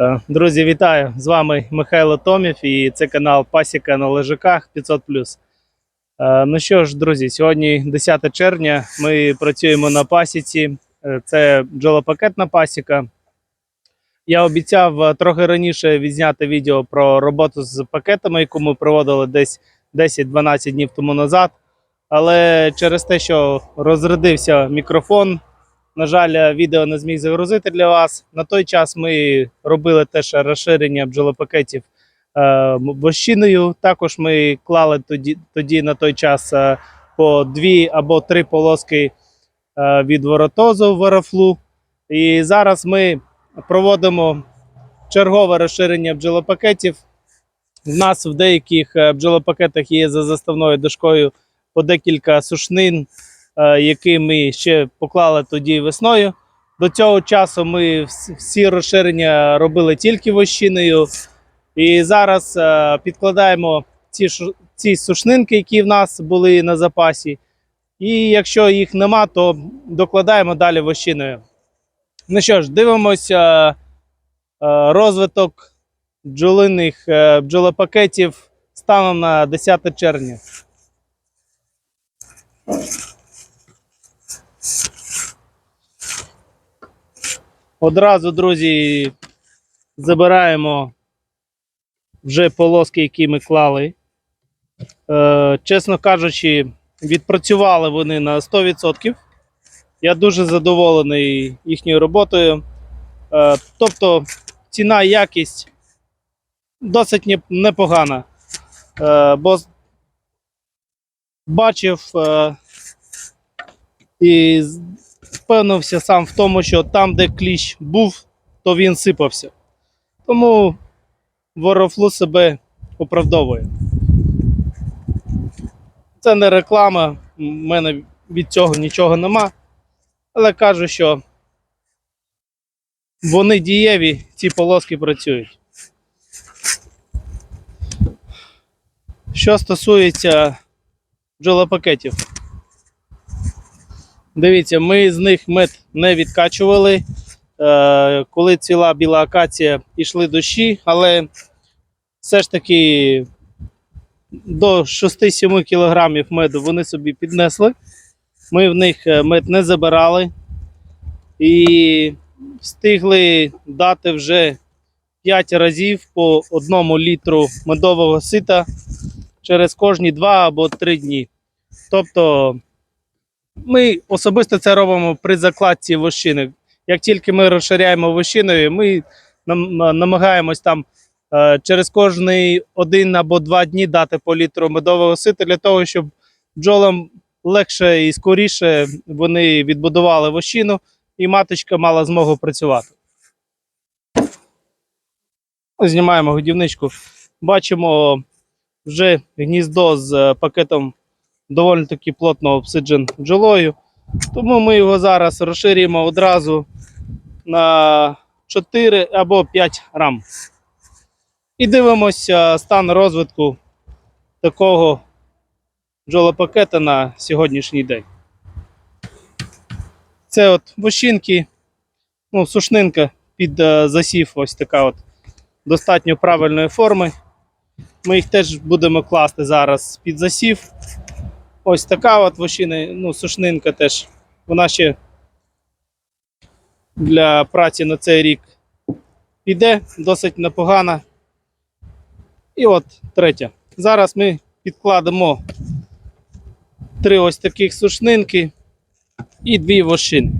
Е, Друзі, вітаю! З вами Михайло Томів і це канал Пасіка на лежаках 500. Е, Ну що ж, друзі, сьогодні 10 червня. Ми працюємо на пасіці. Е, Це бджолопакетна пасіка. Я обіцяв трохи раніше відзняти відео про роботу з пакетами, яку ми проводили десь 10-12 днів тому назад. Але через те, що розрядився мікрофон, на жаль, відео не зміг загрузити для вас. На той час ми робили теж розширення бджолопакетів е, вощиною. Також ми клали тоді, тоді на той час е, по дві або три полоски е, від воротозу в варафлу. І зараз ми проводимо чергове розширення бджолопакетів. В нас в деяких е, бджолопакетах є за заставною дошкою по декілька сушнин, е, які ми ще поклали тоді весною. До цього часу ми всі розширення робили тільки вощиною. І зараз е, підкладаємо ці, ці сушнинки, які в нас були на запасі. І якщо їх нема, то докладаємо далі вощиною. Ну що ж, дивимося е, розвиток бджолиних бджолопакетів станом на 10 червня. Одразу, друзі, забираємо вже полоски, які ми клали. Е, чесно кажучи, відпрацювали вони на 100%. Я дуже задоволений їхньою роботою. Е, тобто ціна якість досить непогана. Е, бо бачив е, і впевнився сам в тому, що там, де кліщ був, то він сипався. Тому Ворофлу себе оправдовує. Це не реклама, в мене від цього нічого нема. Але кажу, що вони дієві, ці полоски працюють. Що стосується бджолопакетів, дивіться, ми з них мед не відкачували. Е, коли ціла біла акація йшли дощі, але все ж таки до 6-7 кілограмів меду вони собі піднесли. Ми в них е, мед не забирали і встигли дати вже 5 разів по одному літру медового сита через кожні 2 або 3 дні. Тобто ми особисто це робимо при закладці вощини. Як тільки ми розширяємо вощиною, ми намагаємось там е, через кожний один або два дні дати по літру медового сита для того, щоб бджолам легше і скоріше вони відбудували вощину, і маточка мала змогу працювати. Знімаємо годівничку. Бачимо вже гніздо з е, пакетом доволі таки плотно обсиджен бджолою. Тому ми його зараз розширюємо одразу на 4 або 5 рам. І дивимося стан розвитку такого бджолопакета на сьогоднішній день. Це от вощинки, ну, сушнинка під е, засів, ось така от достатньо правильної форми. Ми їх теж будемо класти зараз під засів. Ось така от вощина, ну, сушнинка теж. Вона ще для праці на цей рік піде досить непогана. І от третя. Зараз ми підкладемо три ось таких сушнинки і дві вощини.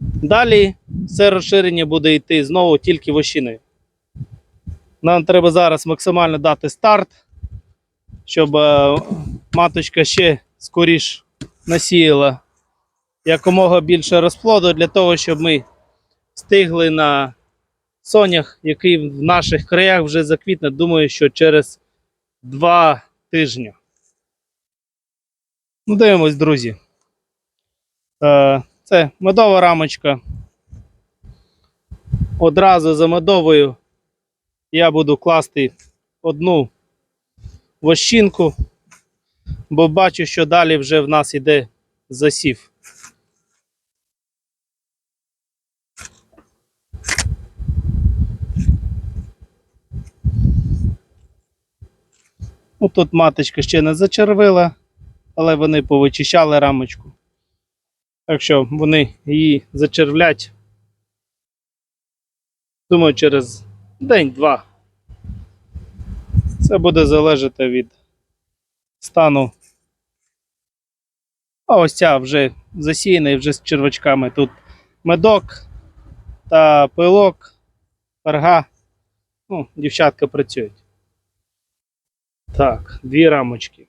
Далі все розширення буде йти знову тільки вощиною. Нам треба зараз максимально дати старт, щоб е, маточка ще скоріш насіяла якомога більше розплоду для того, щоб ми встигли на сонях, який в наших краях вже заквітне, думаю, що через два тижні. Ну, дивимось, друзі. Е, Це медова рамочка. Одразу за медовою я буду класти одну вощинку, бо бачу, що далі вже в нас іде засів. Ну, Отут маточка ще не зачервила, але вони повичищали рамочку. Якщо вони її зачервлять, думаю, через день-два. Це буде залежати від стану. А ось ця вже засіяна і вже з червачками. Тут медок та пилок, перга. Ну, дівчатка працюють. Так, дві рамочки.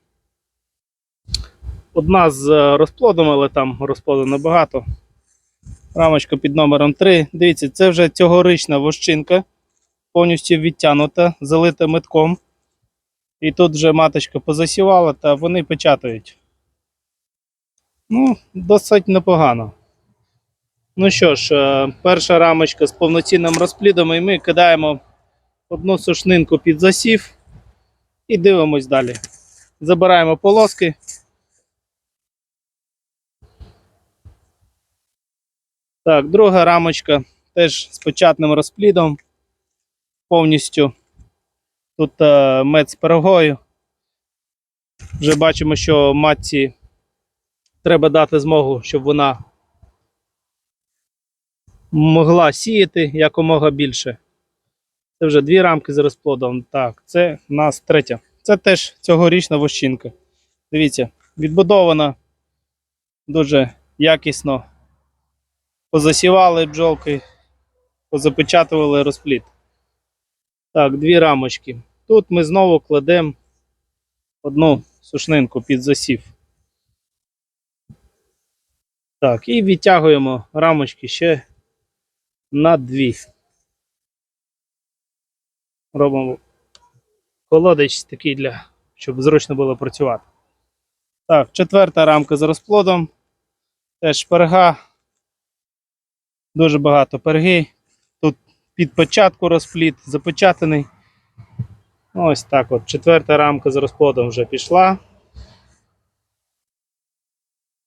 Одна з е, розплодом, але там розплоду небагато. Рамочка під номером 3. Дивіться, це вже цьогорічна вощинка, повністю відтянута, залита метком. І тут вже маточка позасівала, та вони печатають. Ну, досить непогано. Ну що ж, е, перша рамочка з повноцінним розплідом, і ми кидаємо одну сушнинку під засів і дивимось далі. Забираємо полоски. Так, друга рамочка теж з початним розплідом. Повністю. Тут е, мед з пирогою. Вже бачимо, що матці треба дати змогу, щоб вона могла сіяти якомога більше. Це вже дві рамки з розплодом. Так, це у нас третя. Це теж цьогорічна вощинка. Дивіться, відбудована дуже якісно. Позасівали бджолки, позапечатували розплід. Так, дві рамочки. Тут ми знову кладемо одну сушнинку під засів. Так, і відтягуємо рамочки ще на дві. Робимо колодець такий для, щоб зручно було працювати. Так, четверта рамка з розплодом. Теж перга. Дуже багато перги. Тут під початку розплід запечатаний. Ось так от. Четверта рамка з розплодом вже пішла.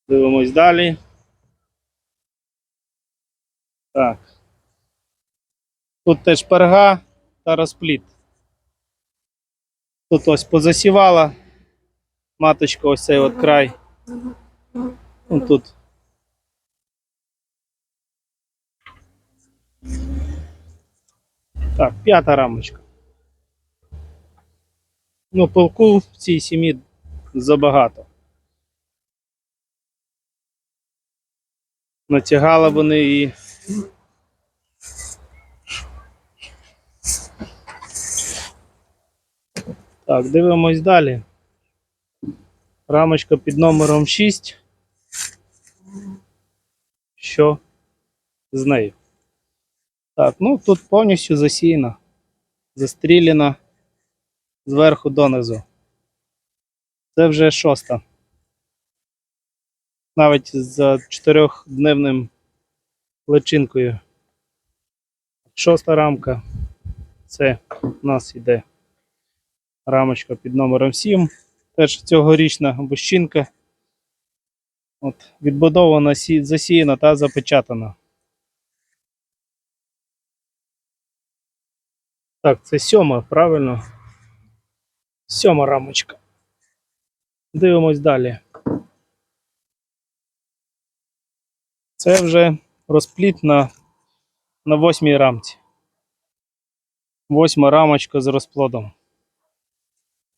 Дивимось далі. Так. Тут теж перга та розплід. Тут ось позасівала. Маточка, ось цей от край. Ось тут. Так, п'ята рамочка. Ну, пилку в цій сім'ї забагато. Натягали вони і. Так, дивимось далі. Рамочка під номером 6. Що з нею? Так, ну тут повністю засіяна, застріляна зверху донизу. Це вже шоста. Навіть з чотирьохдневним личинкою. Шоста рамка. Це у нас йде рамочка під номером 7. Теж цьогорічна бущинка. От, відбудована, засіяна та запечатана. Так, це сьома, правильно? Сьома рамочка. Дивимось далі. Це вже розпліт на, на восьмій рамці. Восьма рамочка з розплодом.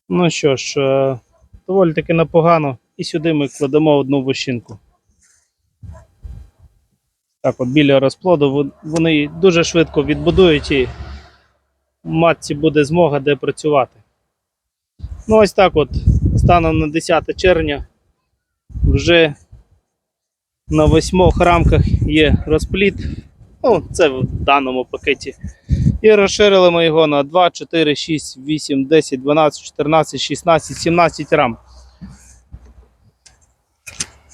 Ну що ж, е, доволі таки непогано. І сюди ми кладемо одну вощинку. Так, от біля розплоду вони дуже швидко відбудують і матці буде змога де працювати. Ну, ось так от, станом на 10 червня вже на восьмох рамках є розпліт. Ну, це в даному пакеті. І розширили ми його на 2, 4, 6, 8, 10, 12, 14, 16, 17 рам.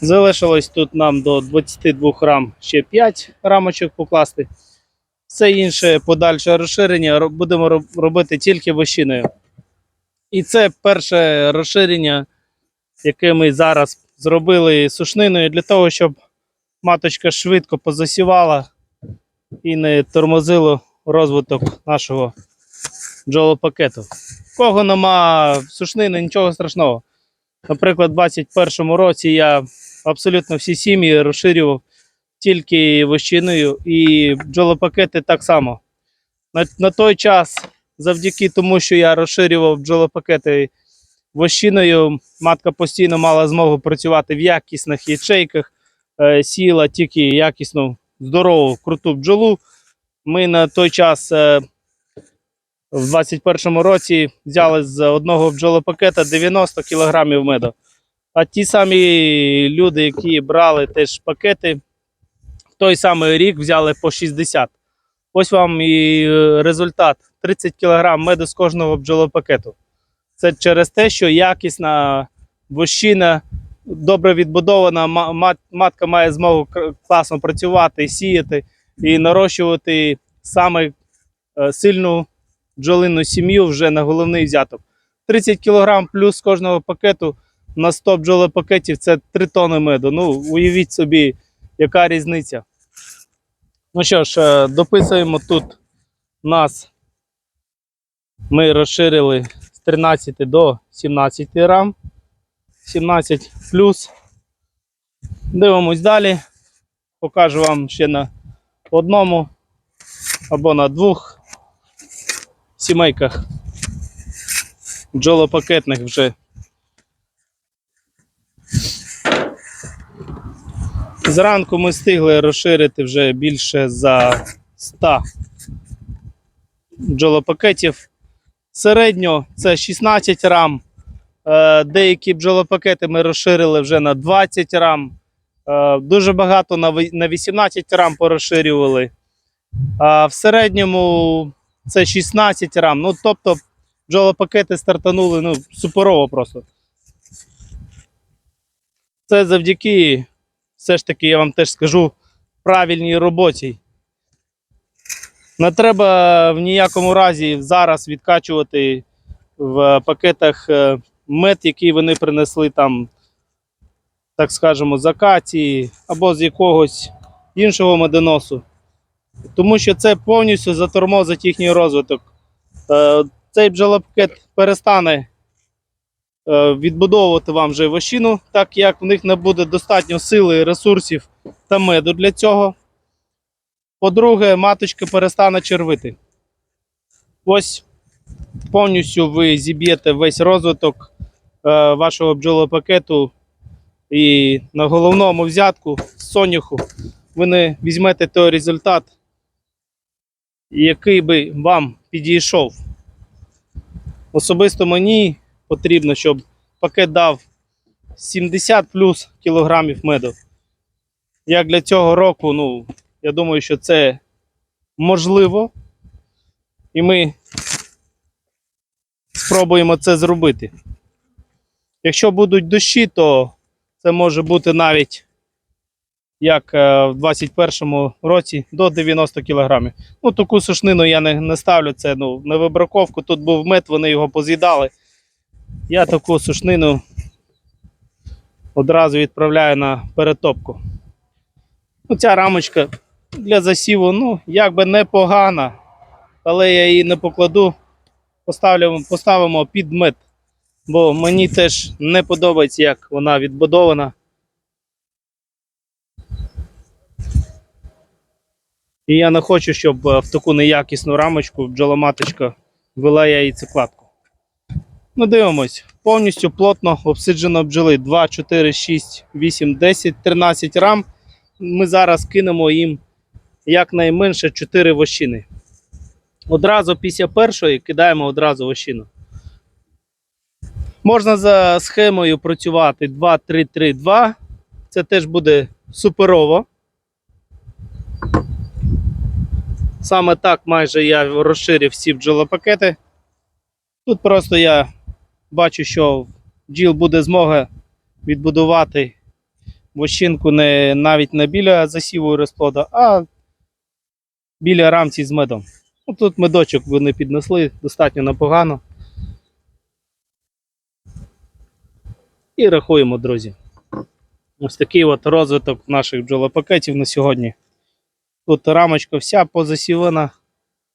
Залишилось тут нам до 22 рам ще 5 рамочок покласти. Все інше подальше розширення будемо робити тільки вощиною. І це перше розширення, яке ми зараз зробили сушниною для того, щоб маточка швидко позасівала і не тормозило розвиток нашого бджолопакету. В Кого нема сушнини, нічого страшного. Наприклад, у 2021 році я абсолютно всі сім'ї розширював тільки вощиною і бджолопакети так само. На, на той час, завдяки тому, що я розширював бджолопакети вощиною, матка постійно мала змогу працювати в якісних ячейках, е, сіяла тільки якісну, здорову, круту бджолу. Ми на той час е, в 21-му році взяли з одного бджолопакета 90 кілограмів меду. А ті самі люди, які брали теж пакети, в той самий рік взяли по 60. Ось вам і е, результат: 30 кг меду з кожного бджолопакету. Це через те, що якісна вощина, добре відбудована, матка має змогу класно працювати, сіяти і нарощувати саме е, сильну бджолинну сім'ю вже на головний взяток. 30 кг плюс з кожного пакету на 100 бджолопакетів це 3 тони меду. Ну, уявіть собі, яка різниця. Ну що ж, е, дописуємо тут у нас. Ми розширили з 13 до 17 рам. 17 плюс. Дивимось далі. Покажу вам ще на одному або на двох сімейках бджолопакетних вже. Зранку ми встигли розширити вже більше за 100 бджолопакетів. Середньо це 16 рам. Е, Деякі бджолопакети ми розширили вже на 20 рам. Е, Дуже багато на на 18 рам порозширювали. А в середньому це 16 рам. Ну, тобто, бджолопакети стартанули ну, суперово просто. Це завдяки, все ж таки, я вам теж скажу, правильній роботі. Не треба в ніякому разі зараз відкачувати в пакетах е, мед, який вони принесли там, так скажемо, з акації або з якогось іншого медоносу. Тому що це повністю затормозить їхній розвиток. Е, Цей бджолопакет перестане е, відбудовувати вам вже так як в них не буде достатньо сили, ресурсів та меду для цього. По-друге, маточка перестане червити. Ось повністю ви зіб'єте весь розвиток е, вашого бджолопакету. І на головному взятку соняху ви не візьмете той результат, який би вам підійшов. Особисто мені потрібно, щоб пакет дав 70 плюс кілограмів меду. Як для цього року, ну, я думаю, що це можливо. І ми спробуємо це зробити. Якщо будуть дощі, то це може бути навіть як е, в 2021 році до 90 кг. Ну, таку сушнину я не, не ставлю. Це ну, на вибраковку. Тут був мед, вони його поз'їдали. Я таку сушнину одразу відправляю на перетопку. Ну, ця рамочка для засіву, ну, якби непогана, але я її не покладу. Поставлю, поставимо під мед. Бо мені теж не подобається, як вона відбудована. І я не хочу, щоб е, в таку неякісну рамочку бджоломаточка вела яйцекладку. Ну, дивимось. Повністю плотно обсиджено бджоли 2, 4, 6, 8, 10, 13 рам. Ми зараз кинемо їм якнайменше 4 вощини. Одразу після першої кидаємо одразу вощину. Можна за схемою працювати 2-3-3-2. Це теж буде суперово. Саме так майже я розширив всі бджолопакети. Тут просто я бачу, що бджіл буде змога відбудувати вощинку не навіть не біля засіву розплоду, а біля рамці з медом. Ну, тут медочок вони піднесли достатньо непогано. І рахуємо, друзі. Ось такий от розвиток наших бджолопакетів на сьогодні. Тут рамочка вся позасівана,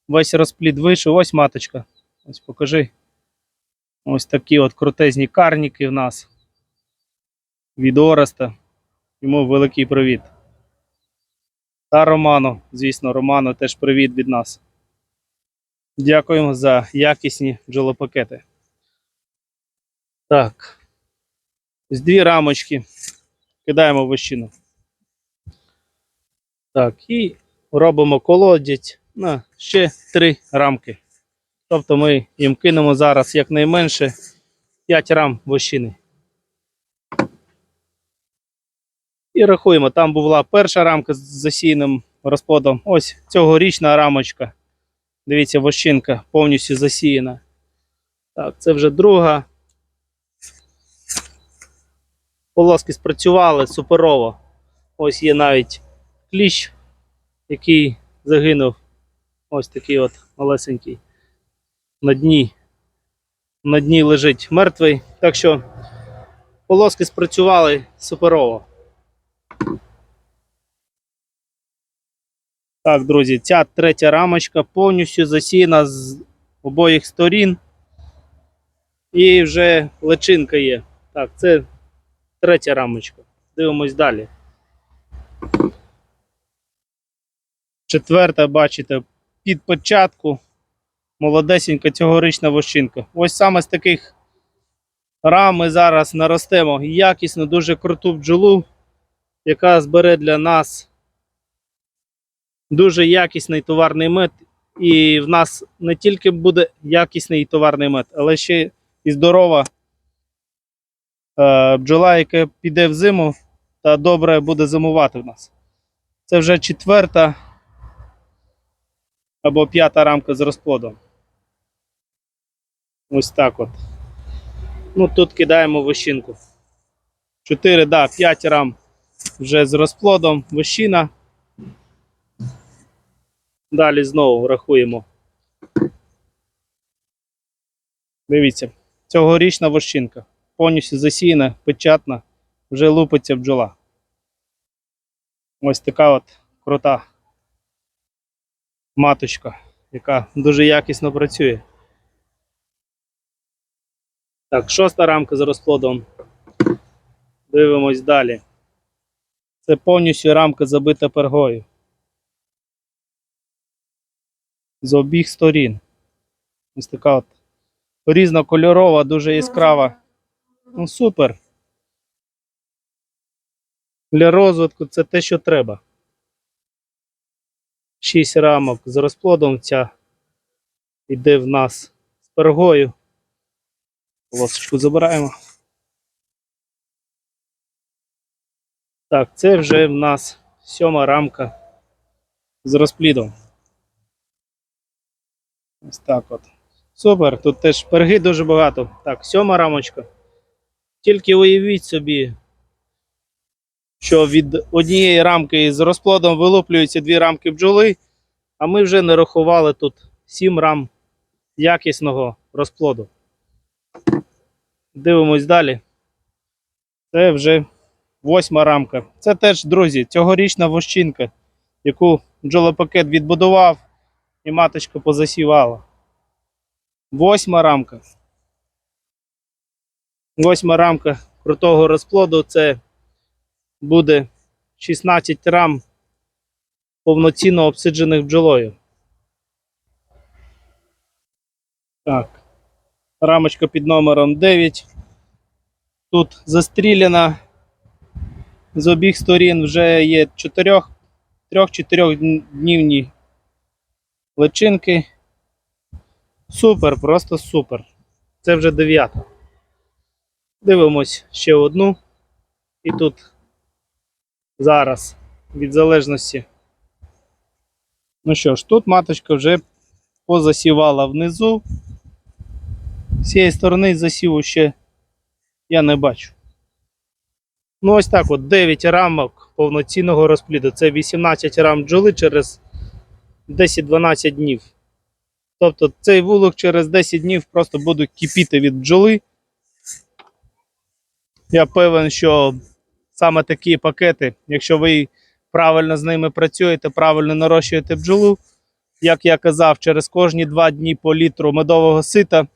весь розплід вийшов, ось маточка. Ось покажи. Ось такі от крутезні карніки в нас від Ореста. Йому великий привіт. Та Роману, звісно, Роману теж привіт від нас. Дякуємо за якісні бджолопакети. Так. Ось дві рамочки. Кидаємо в вощину. Так, і робимо колодязь на ще три рамки. Тобто ми їм кинемо зараз якнайменше 5 рам вощини. І рахуємо, там була перша рамка з засіяним розплодом. Ось цьогорічна рамочка. Дивіться, вощинка повністю засіяна. Так, це вже друга. Полоски спрацювали суперово. Ось є навіть кліщ, який загинув. Ось такий от малесенький. На дні. На дні лежить мертвий. Так що полоски спрацювали суперово. Так, друзі, ця третя рамочка повністю засіяна з обох сторін. І вже личинка є. Так, це третя рамочка. Дивимось далі. Четверта, бачите, під початку молодесенька цьогорічна вощинка. Ось саме з таких рам ми зараз наростемо якісну, дуже круту бджолу, яка збере для нас дуже якісний товарний мед. І в нас не тільки буде якісний товарний мед, але ще і здорова е, бджола, яка піде в зиму та добре буде зимувати в нас. Це вже четверта або п'ята рамка з розплодом. Ось так от. Ну тут кидаємо вощинку. 4, да, 5 рам вже з розплодом вощина. Далі знову рахуємо. Дивіться, цьогорічна вощинка. Повністю засіяна, печатна, вже лупиться бджола. Ось така от крута маточка, яка дуже якісно працює. Так, шоста рамка з розплодом. Дивимось далі. Це повністю рамка забита пергою. З обіх сторін. Ось така от різнокольорова, дуже яскрава. Ну, супер. Для розвитку це те, що треба. Шість рамок з розплодом ця йде в нас з пергою. Лосочку забираємо. Так, це вже в нас сьома рамка з розплідом. Ось так от. Супер, тут теж перги дуже багато. Так, сьома рамочка. Тільки уявіть собі, що від однієї рамки з розплодом вилуплюються дві рамки бджоли, а ми вже нарахували тут сім рам якісного розплоду. Дивимось далі. Це вже восьма рамка. Це теж, друзі, цьогорічна вощинка, яку бджолопакет відбудував і маточка позасівала. Восьма рамка. Восьма рамка крутого розплоду це буде 16 рам повноцінно обсиджених бджолою. Так. Рамочка під номером 9. Тут застріляна. З обіх сторін вже є 3-4 днівні личинки. Супер, просто супер. Це вже дев'ята. Дивимось ще одну. І тут зараз від залежності. Ну що ж, тут маточка вже позасівала внизу. З цієї сторони засіву ще я не бачу. Ну, ось так от 9 рамок повноцінного розпліду. Це 18 рам бджоли через 10-12 днів. Тобто цей вулик через 10 днів просто буде кипіти від бджоли. Я певен, що саме такі пакети, якщо ви правильно з ними працюєте, правильно нарощуєте бджолу, як я казав, через кожні 2 дні по літру медового сита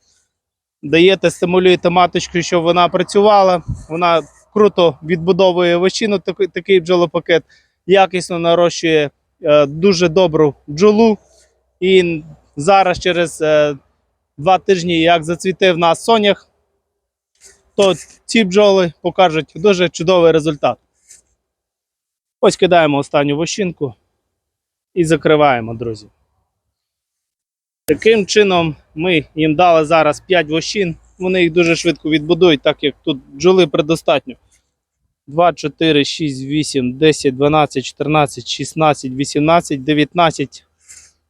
даєте, стимулюєте маточку, щоб вона працювала. Вона круто відбудовує вощину, такий, бджолопакет, якісно нарощує дуже добру бджолу. І зараз, через е, два тижні, як зацвіте в нас сонях, то ці бджоли покажуть дуже чудовий результат. Ось кидаємо останню вощинку і закриваємо, друзі. Таким чином, ми їм дали зараз 5 вощин. Вони їх дуже швидко відбудують, так як тут бджоли предостатньо. 2, 4, 6, 8, 10, 12, 14, 16, 18, 19.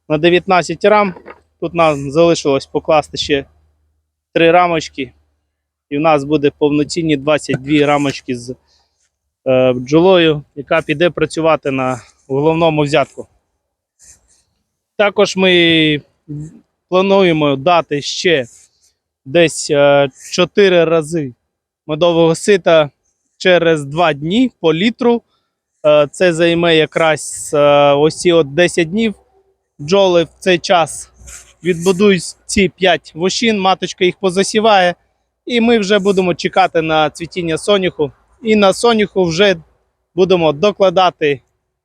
На 19 рам. Тут нам залишилось покласти ще 3 рамочки. І в нас буде повноцінні 22 рамочки з е, бджолою, яка піде працювати на головному взятку. Також ми плануємо дати ще десь е, 4 рази медового сита через 2 дні по літру. Е, Це займе якраз е, ось от 10 днів. Бджоли в цей час відбудують ці 5 вощин, маточка їх позасіває, і ми вже будемо чекати на цвітіння соняху. І на соняху вже будемо докладати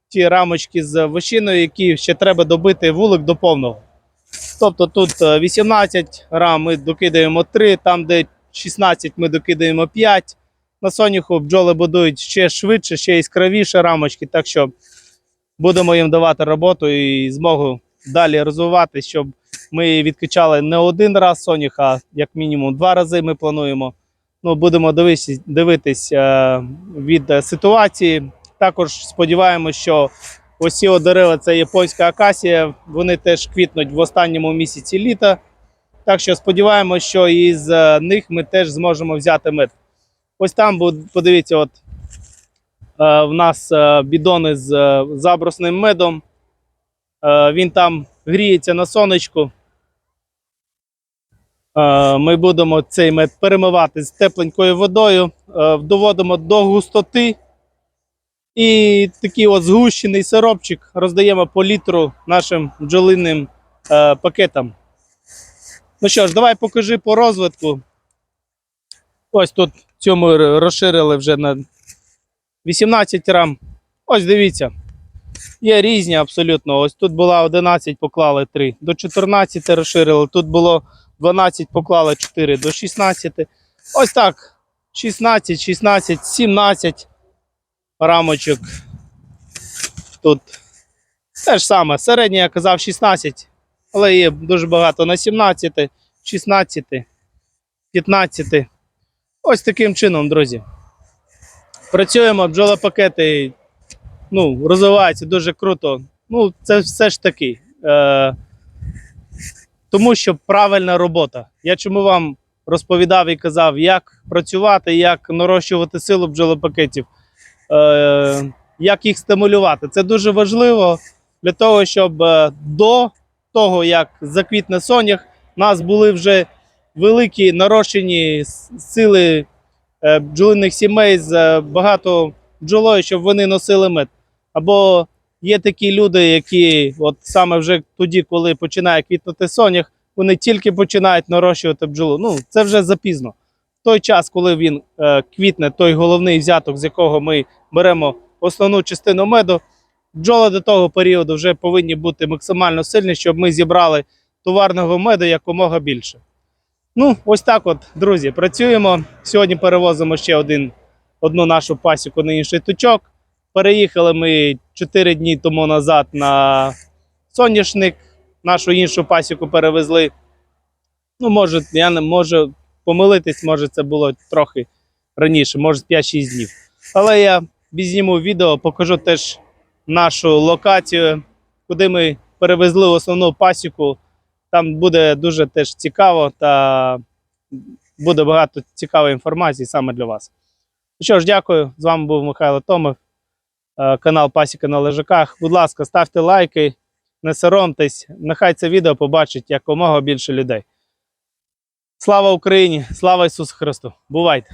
ті рамочки з вощиною, які ще треба добити вулик до повного. Тобто тут е, 18 рам ми докидаємо 3, там, де 16 ми докидаємо 5. На соняху бджоли будують ще швидше, ще яскравіше рамочки, так що будемо їм давати роботу і змогу далі розвивати, щоб ми відкачали не один раз сонях, а як мінімум два рази ми плануємо. Ну, будемо дивитись, дивитись е, від ситуації. Також сподіваємося, що ось ці дерева це японська акація, вони теж квітнуть в останньому місяці літа. Так що сподіваємося, що із е, них ми теж зможемо взяти мед. Ось там, подивіться, от е, в нас е, бідони з е, забросним медом. Він там гріється на сонечку. Ми будемо цей мед перемивати з тепленькою водою, доводимо до густоти. І такий от згущений сиропчик роздаємо по літру нашим бджолинним пакетам. Ну що ж, давай покажи по розвитку. Ось тут цьому розширили вже на 18 рам. Ось дивіться. Є різні абсолютно. Ось тут була 11, поклали 3. До 14 розширили. Тут було 12, поклали 4 до 16. Ось так. 16, 16, 17 рамочок. Тут те ж саме. Середній я казав 16, але є дуже багато на 17, 16, 15. Ось таким чином, друзі. Працюємо, бджолопакети ну, розвиваються дуже круто. Ну, це все ж таки. Е, тому що правильна робота. Я чому вам розповідав і казав, як працювати, як нарощувати силу бджолопакетів, е, як їх стимулювати. Це дуже важливо для того, щоб е, до того, як заквітне сонях, у нас були вже великі нарощені сили е, бджолиних сімей з е, багато бджолою, щоб вони носили мед. Або є такі люди, які от саме вже тоді, коли починає квітнути сонях, вони тільки починають нарощувати бджолу. Ну, це вже запізно. В той час, коли він е, квітне, той головний взяток, з якого ми беремо основну частину меду, бджоли до того періоду вже повинні бути максимально сильні, щоб ми зібрали товарного меду якомога більше. Ну, ось так от, друзі, працюємо. Сьогодні перевозимо ще один, одну нашу пасіку на інший точок. Переїхали ми 4 дні тому назад на соняшник. Нашу іншу пасіку перевезли. Ну, може, я не можу помилитись, може, це було трохи раніше, може 5-6 днів. Але я візніму відео, покажу теж нашу локацію, куди ми перевезли основну пасіку. Там буде дуже теж цікаво та буде багато цікавої інформації саме для вас. Ну що ж, дякую. З вами був Михайло Томов, е, канал Пасіка на лежаках. Будь ласка, ставте лайки, не соромтесь. Нехай це відео побачить якомога більше людей. Слава Україні! Слава Ісусу Христу! Бувайте!